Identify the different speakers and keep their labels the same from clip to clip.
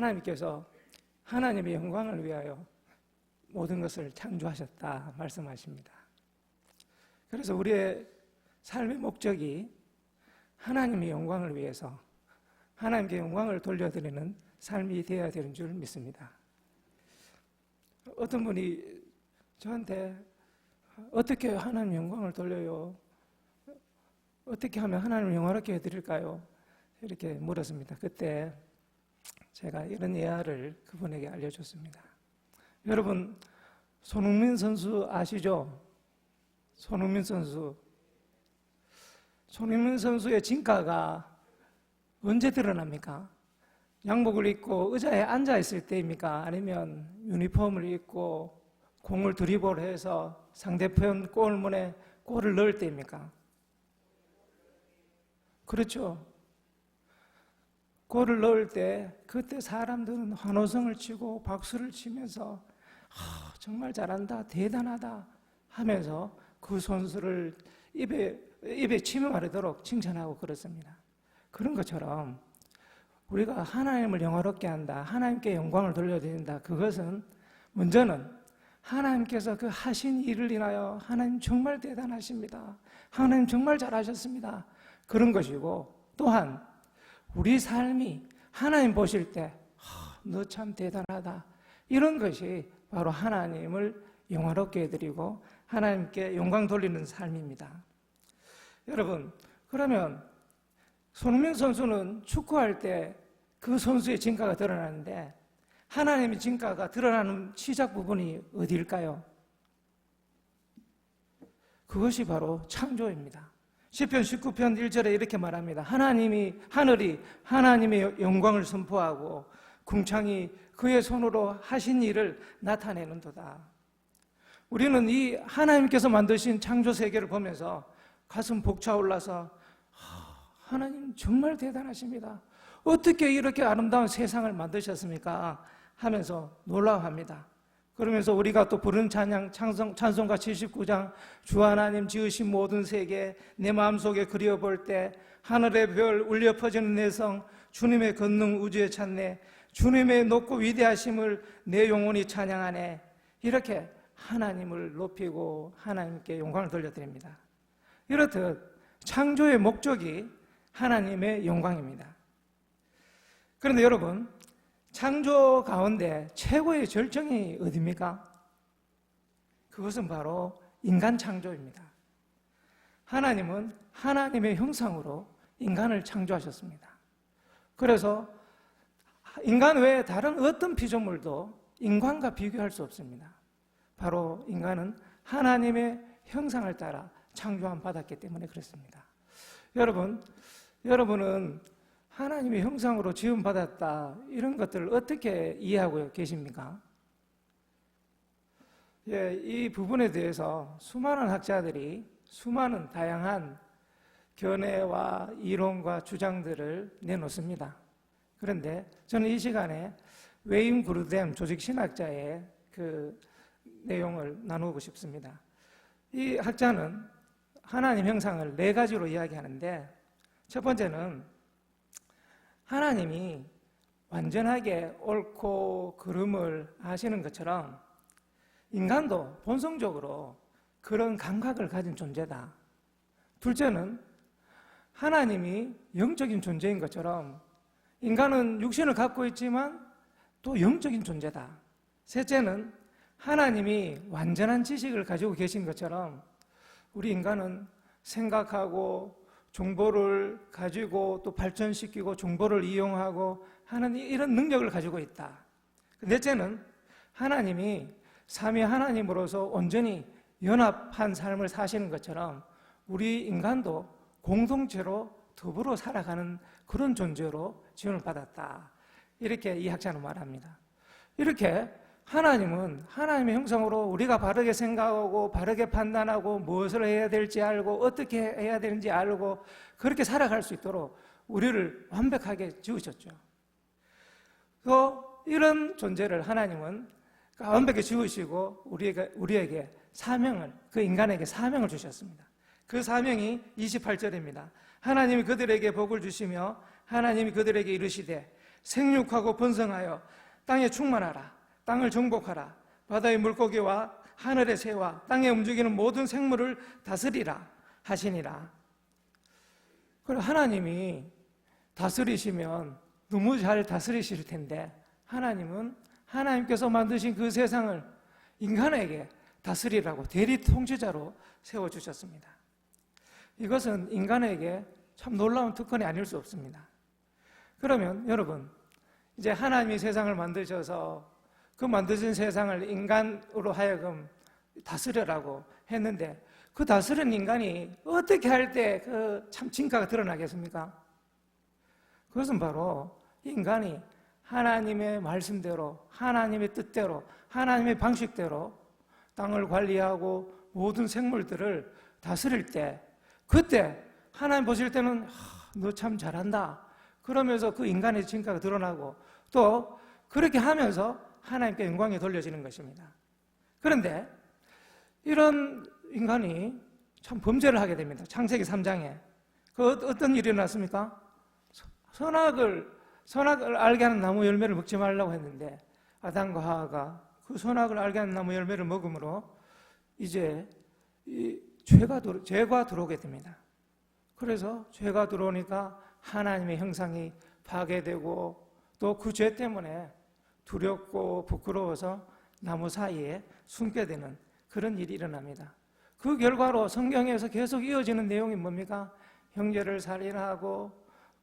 Speaker 1: 하나님께서 하나님의 영광을 위하여 모든 것을 창조하셨다 말씀하십니다. 그래서 우리의 삶의 목적이 하나님의 영광을 위해서 하나님께 영광을 돌려드리는 삶이 되어야 되는 줄 믿습니다. 어떤 분이 저한테 어떻게 하나님 영광을 돌려요? 어떻게 하면 하나님 영화롭게 해드릴까요? 이렇게 물었습니다. 그때 제가 이런 예화를 그분에게 알려줬습니다. 여러분, 손흥민 선수 아시죠? 손흥민 선수. 손흥민 선수의 진가가 언제 드러납니까? 양복을 입고 의자에 앉아 있을 때입니까? 아니면 유니폼을 입고 공을 드리블해서 상대편 골문에 골을 넣을 때입니까? 그렇죠. 골을 넣을 때 그때 사람들은 환호성을 치고 박수를 치면서 아, 정말 잘한다 대단하다 하면서 그 선수를 입에 입에 침이 마르도록 칭찬하고 그렇습니다. 그런 것처럼 우리가 하나님을 영화롭게 한다 하나님께 영광을 돌려드린다 그것은 먼저는 하나님께서 그 하신 일을 인하여 하나님 정말 대단하십니다. 하나님 정말 잘하셨습니다. 그런 것이고 또한 우리 삶이 하나님 보실 때, 너 참 대단하다. 이런 것이 바로 하나님을 영화롭게 해드리고 하나님께 영광 돌리는 삶입니다. 여러분, 그러면 손흥민 선수는 축구할 때 그 선수의 진가가 드러나는데 하나님의 진가가 드러나는 시작 부분이 어디일까요? 그것이 바로 창조입니다. 1 0편 19편 1절에 이렇게 말합니다. 하나님이 하늘이 하나님의 영광을 선포하고 궁창이 그의 손으로 하신 일을 나타내는도다. 우리는 이 하나님께서 만드신 창조 세계를 보면서 가슴 벅차올라서 하나님 정말 대단하십니다. 어떻게 이렇게 아름다운 세상을 만드셨습니까? 하면서 놀라워합니다. 그러면서 우리가 또 부른 찬양 찬송, 찬송가 79장 주 하나님 지으신 모든 세계 내 마음속에 그려볼때 하늘의 별 울려 퍼지는 내성 주님의 건능 우주에 찬네 주님의 높고 위대하심을 내 영혼이 찬양하네 이렇게 하나님을 높이고 하나님께 영광을 돌려드립니다 이렇듯 창조의 목적이 하나님의 영광입니다 그런데 여러분 창조 가운데 최고의 절정이 어디입니까? 그것은 바로 인간 창조입니다. 하나님은 하나님의 형상으로 인간을 창조하셨습니다. 그래서 인간 외에 다른 어떤 피조물도 인간과 비교할 수 없습니다. 바로 인간은 하나님의 형상을 따라 창조함 받았기 때문에 그렇습니다. 여러분, 여러분은 하나님의 형상으로 지음받았다. 이런 것들을 어떻게 이해하고 계십니까? 예, 이 부분에 대해서 수많은 학자들이 수많은 다양한 견해와 이론과 주장들을 내놓습니다. 그런데 저는 이 시간에 웨임 그루뎀 조직신학자의 그 내용을 나누고 싶습니다. 이 학자는 하나님 형상을 네 가지로 이야기하는데 첫 번째는 하나님이 완전하게 옳고 그름을 아시는 것처럼 인간도 본성적으로 그런 감각을 가진 존재다. 둘째는 하나님이 영적인 존재인 것처럼 인간은 육신을 갖고 있지만 또 영적인 존재다. 셋째는 하나님이 완전한 지식을 가지고 계신 것처럼 우리 인간은 생각하고 정보를 가지고 또 발전시키고 정보를 이용하고 하는 이런 능력을 가지고 있다. 넷째는 하나님이 삼위 하나님으로서 온전히 연합한 삶을 사시는 것처럼 우리 인간도 공동체로 더불어 살아가는 그런 존재로 지원을 받았다. 이렇게 이 학자는 말합니다. 이렇게 하나님은 하나님의 형상으로 우리가 바르게 생각하고 바르게 판단하고 무엇을 해야 될지 알고 어떻게 해야 되는지 알고 그렇게 살아갈 수 있도록 우리를 완벽하게 지으셨죠. 또 이런 존재를 하나님은 완벽히 지으시고 우리에게, 우리에게 사명을 그 인간에게 사명을 주셨습니다. 그 사명이 28절입니다. 하나님이 그들에게 복을 주시며 하나님이 그들에게 이르시되 생육하고 번성하여 땅에 충만하라. 땅을 정복하라. 바다의 물고기와 하늘의 새와 땅에 움직이는 모든 생물을 다스리라 하시니라. 그리고 하나님이 다스리시면 너무 잘 다스리실 텐데 하나님은 하나님께서 만드신 그 세상을 인간에게 다스리라고 대리 통치자로 세워 주셨습니다. 이것은 인간에게 참 놀라운 특권이 아닐 수 없습니다. 그러면 여러분 이제 하나님이 세상을 만드셔서 그 만드신 세상을 인간으로 하여금 다스려라고 했는데 그 다스린 인간이 어떻게 할 때 그 참 진가가 드러나겠습니까? 그것은 바로 인간이 하나님의 말씀대로 하나님의 뜻대로 하나님의 방식대로 땅을 관리하고 모든 생물들을 다스릴 때 그때 하나님 보실 때는 너 참 잘한다 그러면서 그 인간의 진가가 드러나고 또 그렇게 하면서 하나님께 영광이 돌려지는 것입니다. 그런데 이런 인간이 참 범죄를 하게 됩니다. 창세기 3장에. 그 어, 어떤 일이 일어났습니까? 선악을, 선악을 알게 하는 나무 열매를 먹지 말라고 했는데, 아담과 하하가 그 선악을 알게 하는 나무 열매를 먹음으로 이제 죄가, 죄가 들어오게 됩니다. 그래서 죄가 들어오니까 하나님의 형상이 파괴되고 또 그 죄 때문에 두렵고 부끄러워서 나무 사이에 숨게 되는 그런 일이 일어납니다. 그 결과로 성경에서 계속 이어지는 내용이 뭡니까? 형제를 살인하고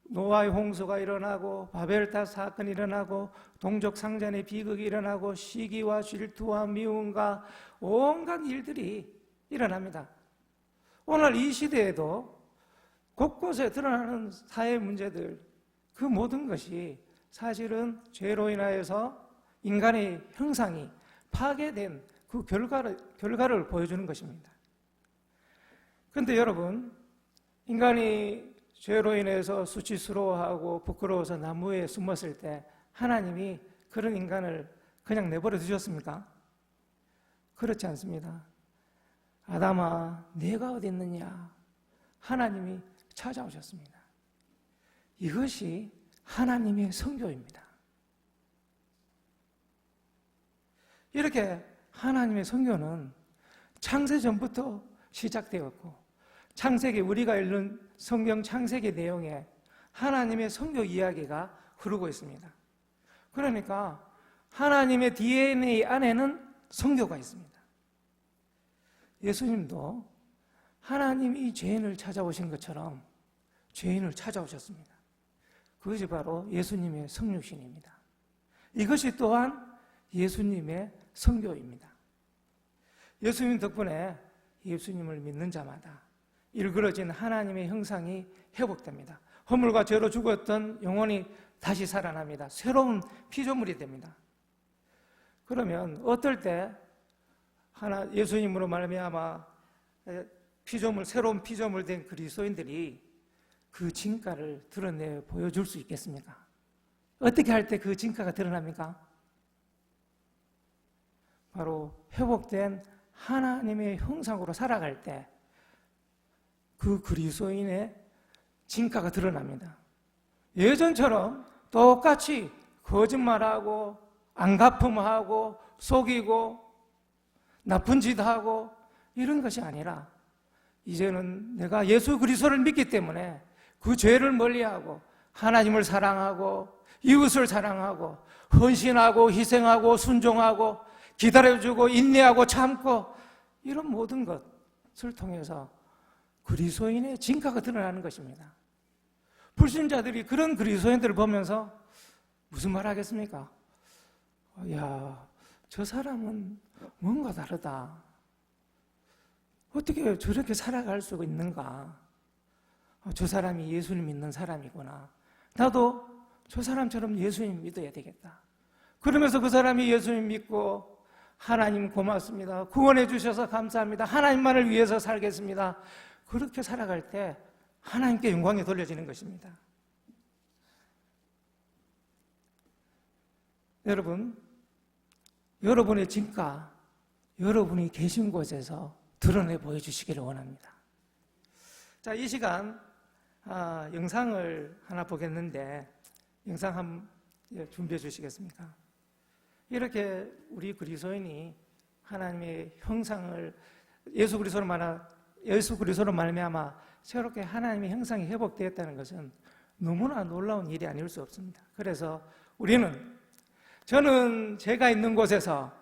Speaker 1: 노아의 홍수가 일어나고 바벨탑 사건이 일어나고 동족 상전의 비극이 일어나고 시기와 질투와 미움과 온갖 일들이 일어납니다. 오늘 이 시대에도 곳곳에 드러나는 사회 문제들 그 모든 것이 사실은 죄로 인하여서 인간의 형상이 파괴된 그 결과를, 결과를 보여주는 것입니다. 그런데 여러분, 인간이 죄로 인해서 수치스러워하고 부끄러워서 나무에 숨었을 때 하나님이 그런 인간을 그냥 내버려 두셨습니까? 그렇지 않습니다. 아담아, 내가 어디 있느냐? 하나님이 찾아오셨습니다. 이것이 하나님의 성교입니다. 이렇게 하나님의 성교는 창세 전부터 시작되었고 창세기 우리가 읽는 성경 창세기 내용에 하나님의 성교 이야기가 흐르고 있습니다. 그러니까 하나님의 DNA 안에는 성교가 있습니다. 예수님도 하나님이 죄인을 찾아오신 것처럼 죄인을 찾아오셨습니다. 그것이 바로 예수님의 성육신입니다. 이것이 또한 예수님의 성교입니다. 예수님 덕분에 예수님을 믿는 자마다 일그러진 하나님의 형상이 회복됩니다. 허물과 죄로 죽었던 영혼이 다시 살아납니다. 새로운 피조물이 됩니다. 그러면 어떨 때 하나 예수님으로 말미암아 피조물 새로운 피조물 된 그리스도인들이 그 진가를 드러내 보여줄 수 있겠습니까? 어떻게 할 때 그 진가가 드러납니까? 바로 회복된 하나님의 형상으로 살아갈 때 그 그리스도인의 진가가 드러납니다. 예전처럼 똑같이 거짓말하고 안갚음하고 속이고 나쁜 짓 하고 이런 것이 아니라 이제는 내가 예수 그리스도를 믿기 때문에 그 죄를 멀리하고 하나님을 사랑하고 이웃을 사랑하고 헌신하고 희생하고 순종하고 기다려주고 인내하고 참고 이런 모든 것을 통해서 그리스도인의 진가가 드러나는 것입니다. 불신자들이 그런 그리스도인들을 보면서 무슨 말 하겠습니까? 야, 저 사람은 뭔가 다르다. 어떻게 저렇게 살아갈 수가 있는가? 아, 저 사람이 예수를 믿는 사람이구나. 나도 저 사람처럼 예수님 믿어야 되겠다. 그러면서 그 사람이 예수님 믿고 하나님 고맙습니다. 구원해 주셔서 감사합니다. 하나님만을 위해서 살겠습니다. 그렇게 살아갈 때 하나님께 영광이 돌려지는 것입니다. 여러분, 여러분의 진가, 여러분이 계신 곳에서 드러내 보여주시기를 원합니다. 자, 이 시간 아, 영상을 하나 보겠는데 영상 한번 예, 준비해 주시겠습니까? 이렇게 우리 그리스도인이 하나님의 형상을 예수 그리스도로 말하 예수 그리스도로 말미암아 새롭게 하나님의 형상이 회복되었다는 것은 너무나 놀라운 일이 아닐 수 없습니다. 그래서 우리는 저는 제가 있는 곳에서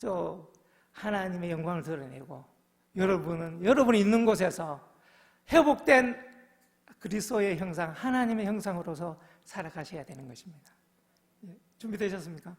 Speaker 1: 또 하나님의 영광을 드러내고 여러분은 여러분이 있는 곳에서 회복된 그리스도의 형상, 하나님의 형상으로서 살아가셔야 되는 것입니다. 예, 준비되셨습니까?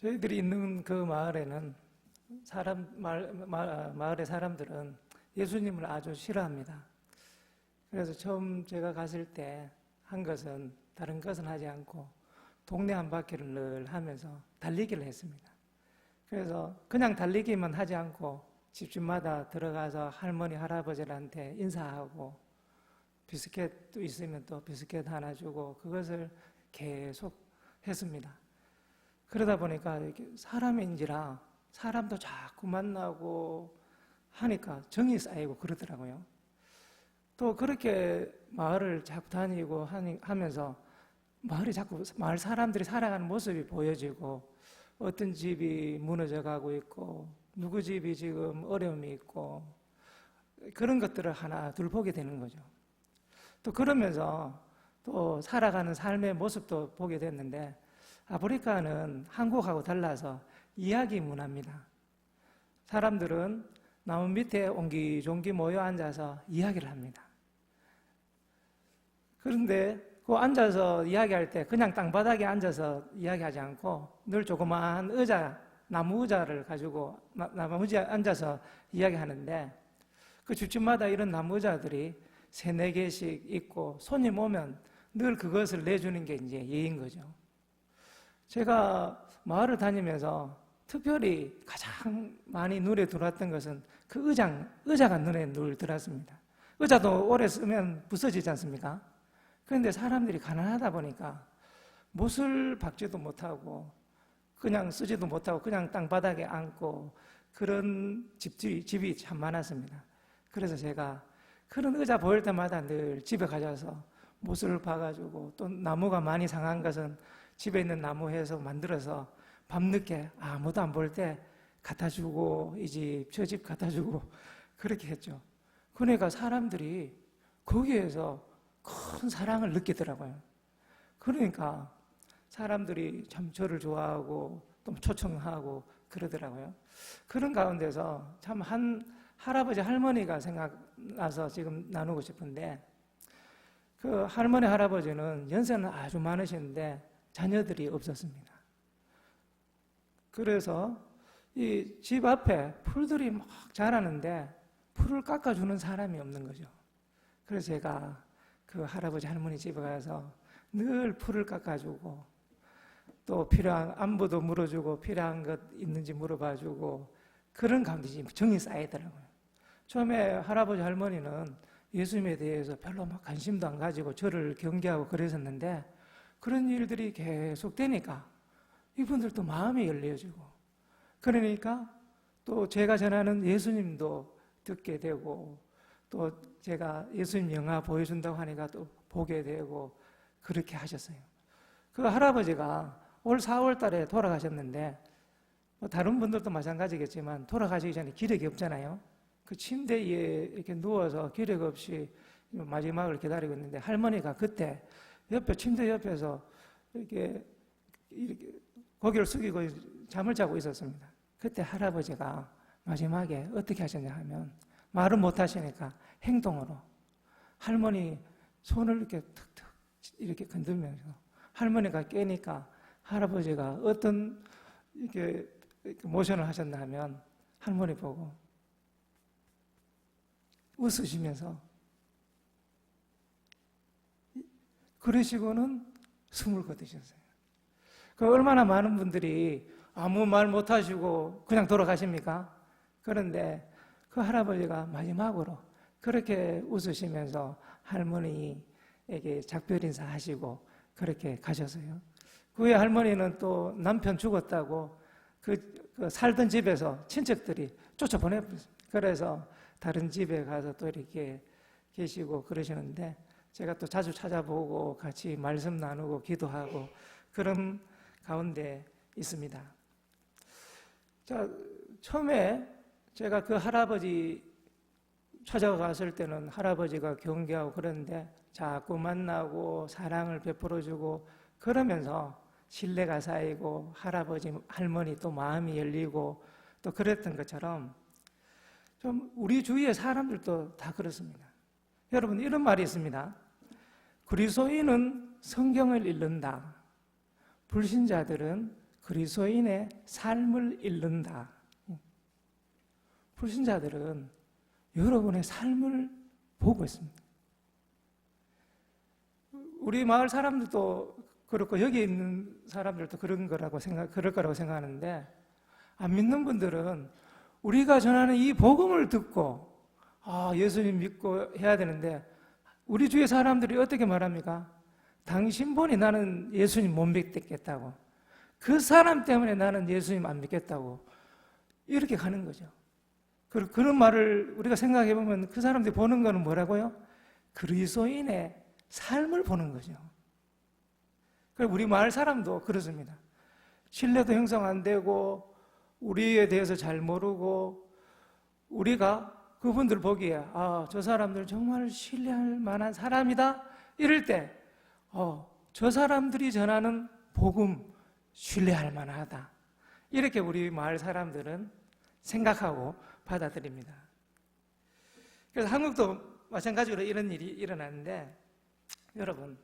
Speaker 2: 저희들이 있는 그 마을에는 사람 마을, 마을의 사람들은 예수님을 아주 싫어합니다. 그래서 처음 제가 갔을 때 한 것은 다른 것은 하지 않고 동네 한 바퀴를 늘 하면서 달리기를 했습니다. 그래서 그냥 달리기만 하지 않고 집집마다 들어가서 할머니 할아버지한테 인사하고 비스켓도 있으면 또 비스켓 하나 주고 그것을 계속 했습니다. 그러다 보니까 이렇게 사람인지라 사람도 자꾸 만나고 하니까 정이 쌓이고 그러더라고요. 또 그렇게 마을을 자꾸 다니고 하면서 마을이 자꾸 마을 사람들이 살아가는 모습이 보여지고 어떤 집이 무너져 가고 있고 누구 집이 지금 어려움이 있고 그런 것들을 하나 둘 보게 되는 거죠. 또 그러면서 또 살아가는 삶의 모습도 보게 됐는데 아프리카는 한국하고 달라서 이야기 문화입니다. 사람들은 나무 밑에 옹기종기 모여 앉아서 이야기를 합니다. 그런데 그 앉아서 이야기할 때 그냥 땅바닥에 앉아서 이야기하지 않고 늘 조그마한 의자, 나무 의자를 가지고 나무 의자 앉아서 이야기하는데 그 집집마다 이런 나무 의자들이 세네 개씩 있고 손님 오면 늘 그것을 내주는 게 이제 예인 거죠. 제가 마을을 다니면서 특별히 가장 많이 눈에 들어왔던 것은 그 의장, 의자가 눈에 늘 들어왔습니다. 의자도 오래 쓰면 부서지지 않습니까? 그런데 사람들이 가난하다 보니까 못을 박지도 못하고 그냥 쓰지도 못하고 그냥 땅바닥에 앉고 그런 집이, 집이 참 많았습니다. 그래서 제가 그런 의자 보일 때마다 늘 집에 가져서 못을 봐가지고 또 나무가 많이 상한 것은 집에 있는 나무에서 만들어서 밤늦게 아무도 안 볼 때 갖다 주고 이 집 저 집 갖다 주고 그렇게 했죠. 그러니까 사람들이 거기에서 큰 사랑을 느끼더라고요. 그러니까 사람들이 참 저를 좋아하고 또 초청하고 그러더라고요. 그런 가운데서 참 한 할아버지 할머니가 생각나서 지금 나누고 싶은데 그 할머니 할아버지는 연세는 아주 많으신데 자녀들이 없었습니다. 그래서 이 집 앞에 풀들이 막 자라는데 풀을 깎아주는 사람이 없는 거죠. 그래서 제가 그 할아버지 할머니 집에 가서 늘 풀을 깎아주고 또 필요한 안부도 물어주고 필요한 것 있는지 물어봐주고 그런 가운데 지금 정이 쌓이더라고요. 처음에 할아버지 할머니는 예수님에 대해서 별로 막 관심도 안 가지고 저를 경계하고 그랬었는데 그런 일들이 계속 되니까 이분들도 마음이 열려지고 그러니까 또 제가 전하는 예수님도 듣게 되고 또 제가 예수님 영화 보여준다고 하니까 또 보게 되고 그렇게 하셨어요. 그 할아버지가 올 4월 달에 돌아가셨는데 뭐 다른 분들도 마찬가지겠지만 돌아가시기 전에 기력이 없잖아요. 그 침대 위에 이렇게 누워서 기력 없이 마지막을 기다리고 있는데 할머니가 그때 옆에 침대 옆에서 이렇게 이렇게 고개를 숙이고 잠을 자고 있었습니다. 그때 할아버지가 마지막에 어떻게 하셨냐 하면 말은 못 하시니까 행동으로 할머니 손을 이렇게 툭툭 이렇게 건들면서 할머니가 깨니까 할아버지가 어떤 이렇게 모션을 하셨나 하면 할머니 보고 웃으시면서 그러시고는 숨을 거두셨어요. 그 얼마나 많은 분들이 아무 말 못하시고 그냥 돌아가십니까? 그런데 그 할아버지가 마지막으로 그렇게 웃으시면서 할머니에게 작별 인사하시고 그렇게 가셨어요. 그의 할머니는 또 남편 죽었다고 그, 그 살던 집에서 친척들이 쫓아보내버렸어요. 그래서 다른 집에 가서 또 이렇게 계시고 그러시는데 제가 또 자주 찾아보고 같이 말씀 나누고 기도하고 그런 가운데 있습니다. 자, 처음에 제가 그 할아버지 찾아갔을 때는 할아버지가 경계하고 그런데 자꾸 만나고 사랑을 베풀어주고 그러면서 신뢰가 쌓이고 할아버지 할머니 또 마음이 열리고 또 그랬던 것처럼 좀 우리 주위의 사람들도 다 그렇습니다. 여러분 이런 말이 있습니다. 그리스도인은 성경을 읽는다. 불신자들은 그리스도인의 삶을 읽는다. 불신자들은 여러분의 삶을 보고 있습니다. 우리 마을 사람들도 그렇고 여기 있는 사람들도 그런 거라고 생각 그럴 거라고 생각하는데 안 믿는 분들은 우리가 전하는 이 복음을 듣고 아 예수님 믿고 해야 되는데 우리 주위 사람들이 어떻게 말합니까? 당신 보니 나는 예수님 못 믿겠다고. 그 사람 때문에 나는 예수님 안 믿겠다고. 이렇게 가는 거죠. 그리고 그런 말을 우리가 생각해 보면 그 사람들이 보는 거는 뭐라고요? 그리스도인의 삶을 보는 거죠. 그리고 우리 마을 사람도 그렇습니다. 신뢰도 형성 안 되고 우리에 대해서 잘 모르고 우리가 그분들 보기에 아, 저 사람들 정말 신뢰할 만한 사람이다. 이럴 때 어, 저 사람들이 전하는 복음 신뢰할 만하다. 이렇게 우리 마을 사람들은 생각하고 받아들입니다. 그래서 한국도 마찬가지로 이런 일이 일어났는데 여러분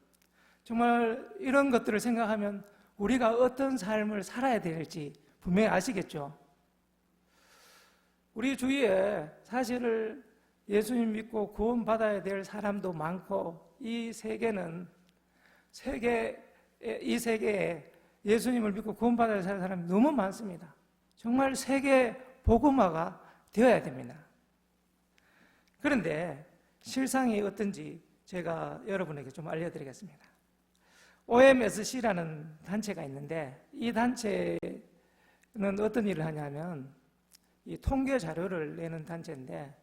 Speaker 2: 정말 이런 것들을 생각하면 우리가 어떤 삶을 살아야 될지 분명히 아시겠죠. 우리 주위에 사실을 예수님 믿고 구원받아야 될 사람도 많고 이 세계는 세계 이 세계에 예수님을 믿고 구원받아야 될 사람이 너무 많습니다. 정말 세계 복음화가 되어야 됩니다. 그런데 실상이 어떤지 제가 여러분에게 좀 알려드리겠습니다. OMSC라는 단체가 있는데 이 단체는 어떤 일을 하냐면 이 통계 자료를 내는 단체인데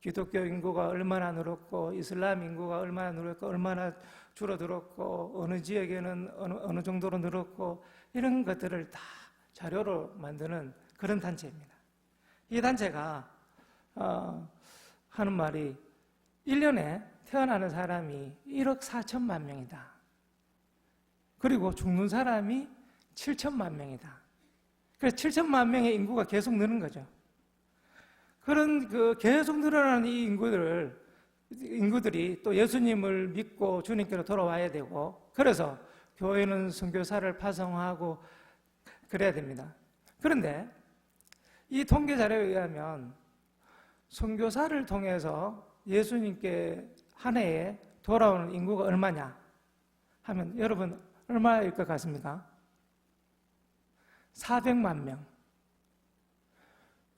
Speaker 2: 기독교 인구가 얼마나 늘었고 이슬람 인구가 얼마나 늘었고 얼마나 줄어들었고 어느 지역에는 어느, 어느 정도로 늘었고 이런 것들을 다 자료로 만드는 그런 단체입니다. 이 단체가 어, 하는 말이 1년에 태어나는 사람이 1억 4천만 명이다. 그리고 죽는 사람이 7천만 명이다. 그래서 7천만 명의 인구가 계속 느는 거죠. 그런 그 계속 늘어나는 이 인구들을 인구들이 또 예수님을 믿고 주님께로 돌아와야 되고 그래서 교회는 선교사를 파송하고 그래야 됩니다. 그런데 이 통계 자료에 의하면 선교사를 통해서 예수님께 한 해에 돌아오는 인구가 얼마냐 하면 여러분 얼마일 것 같습니까? 400만 명.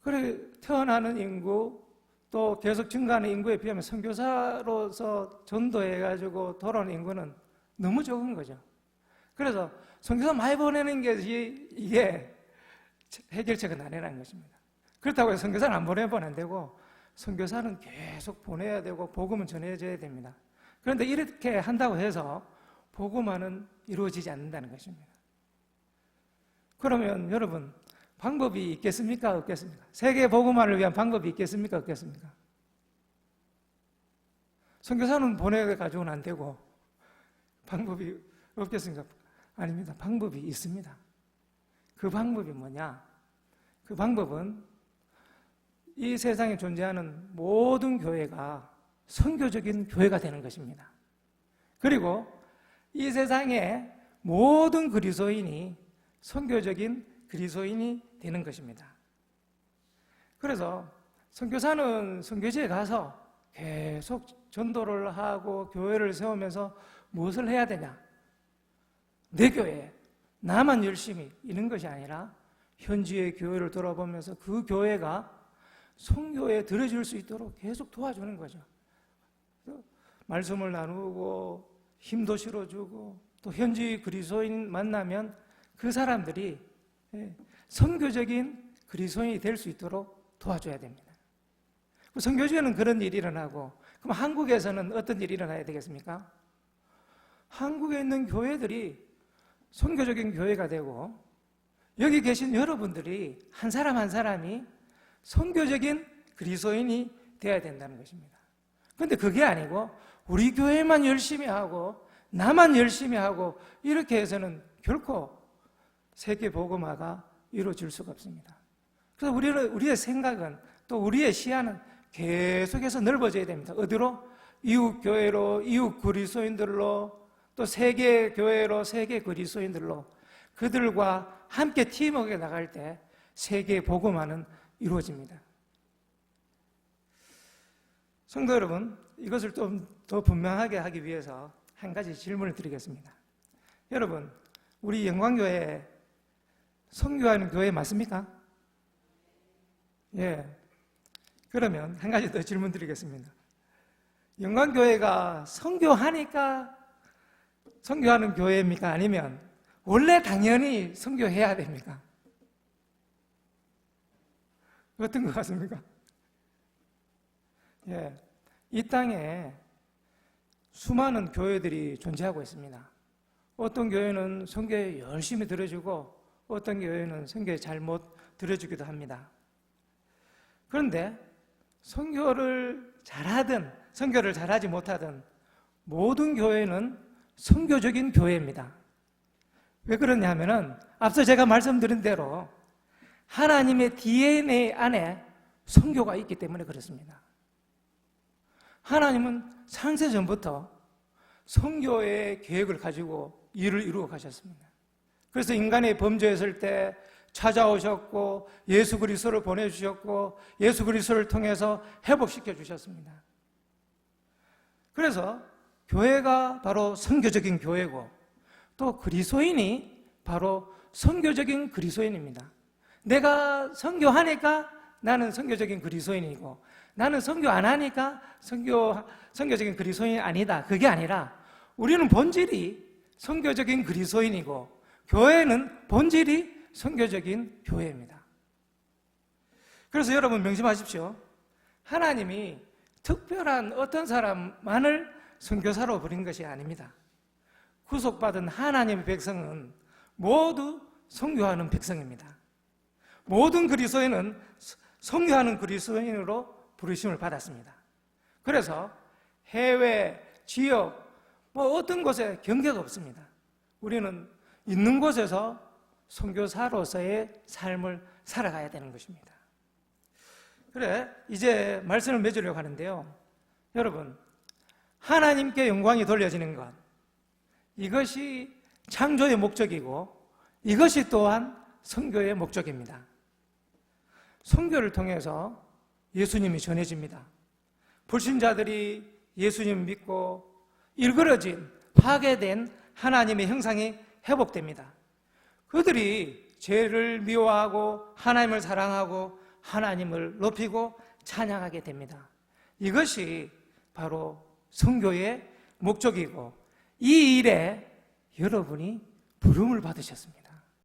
Speaker 2: 그래 태어나는 인구 또 계속 증가하는 인구에 비하면 선교사로서 전도해 가지고 돌아오는 인구는 너무 적은 거죠. 그래서 선교사 많이 보내는 게 이게 해결책은 아니라는 것입니다. 그렇다고 해서 선교사는 안 보내면 안 되고 선교사는 계속 보내야 되고 복음은 전해져야 됩니다. 그런데 이렇게 한다고 해서 복음화는 이루어지지 않는다는 것입니다. 그러면 여러분 방법이 있겠습니까? 없겠습니까? 세계 복음화를 위한 방법이 있겠습니까? 없겠습니까? 선교사는 보내 가지고는 안 되고 방법이 없겠습니까? 아닙니다. 방법이 있습니다. 그 방법이 뭐냐? 그 방법은 이 세상에 존재하는 모든 교회가 선교적인 교회가 되는 것입니다. 그리고 이 세상의 모든 그리스도인이 선교적인 그리스도인이 되는 것입니다. 그래서 선교사는 선교지에 가서 계속 전도를 하고 교회를 세우면서 무엇을 해야 되냐? 내 교회, 나만 열심히 있는 것이 아니라 현지의 교회를 돌아보면서 그 교회가 성교에 들어줄 수 있도록 계속 도와주는 거죠. 말씀을 나누고 힘도 실어주고 또 현지 그리스도인 만나면 그 사람들이 예, 선교적인 그리스도인이 될 수 있도록 도와줘야 됩니다. 그 선교주에는 그런 일이 일어나고 그럼 한국에서는 어떤 일이 일어나야 되겠습니까? 한국에 있는 교회들이 선교적인 교회가 되고 여기 계신 여러분들이 한 사람 한 사람이 선교적인 그리스도인이 되어야 된다는 것입니다. 그런데 그게 아니고 우리 교회만 열심히 하고 나만 열심히 하고 이렇게 해서는 결코 세계 복음화가 이루어질 수가 없습니다. 그래서 우리를, 우리의 생각은 또 우리의 시야는 계속해서 넓어져야 됩니다. 어디로? 이웃 교회로, 이웃 그리스도인들로, 또 세계 교회로, 세계 그리스도인들로 그들과 함께 팀워크 나갈 때 세계 복음화는 이루어집니다. 성도 여러분, 이것을 좀 더 분명하게 하기 위해서 한 가지 질문을 드리겠습니다. 여러분, 우리 영광교회 성교하는 교회 맞습니까? 예. 그러면 한 가지 더 질문 드리겠습니다. 영광교회가 선교하니까 선교하는 교회입니까? 아니면 원래 당연히 선교해야 됩니까? 어떤 것 같습니까? 예. 이 땅에 수많은 교회들이 존재하고 있습니다. 어떤 교회는 선교에 열심히 들어주고 어떤 교회는 성교에 잘못 들어주기도 합니다. 그런데 선교를 잘하든 선교를 잘하지 못하든 모든 교회는 선교적인 교회입니다. 왜 그러냐 하면은 앞서 제가 말씀드린 대로 하나님의 DNA 안에 선교가 있기 때문에 그렇습니다. 하나님은 상세 전부터 선교의 계획을 가지고 일을 이루어 가셨습니다. 그래서 인간이 범죄했을 때 찾아오셨고 예수 그리스도를 보내주셨고 예수 그리스도를 통해서 회복시켜 주셨습니다. 그래서 교회가 바로 선교적인 교회고 또 그리스도인이 바로 선교적인 그리스도인입니다. 내가 선교하니까 나는 선교적인 그리스도인이고 나는 선교 안 하니까 선교 선교적인 그리스도인이 아니다. 그게 아니라 우리는 본질이 선교적인 그리스도인이고 교회는 본질이 선교적인 교회입니다. 그래서 여러분 명심하십시오. 하나님이 특별한 어떤 사람만을 선교사로 부린 것이 아닙니다. 구속받은 하나님의 백성은 모두 성교하는 백성입니다. 모든 그리스도인은 성교하는 그리스도인으로 부르심을 받았습니다. 그래서 해외, 지역, 뭐 어떤 곳에 경계가 없습니다. 우리는 있는 곳에서 선교사로서의 삶을 살아가야 되는 것입니다. 그래, 이제 말씀을 맺으려고 하는데요. 여러분, 하나님께 영광이 돌려지는 것, 이것이 창조의 목적이고, 이것이 또한 선교의 목적입니다. 선교를 통해서 예수님이 전해집니다. 불신자들이 예수님 믿고 일그러진 파괴된 하나님의 형상이 회복됩니다. 그들이 죄를 미워하고 하나님을 사랑하고 하나님을 높이고 찬양하게 됩니다. 이것이 바로 성교의 목적이고 이 일에 여러분이 부름을 받으셨습니다.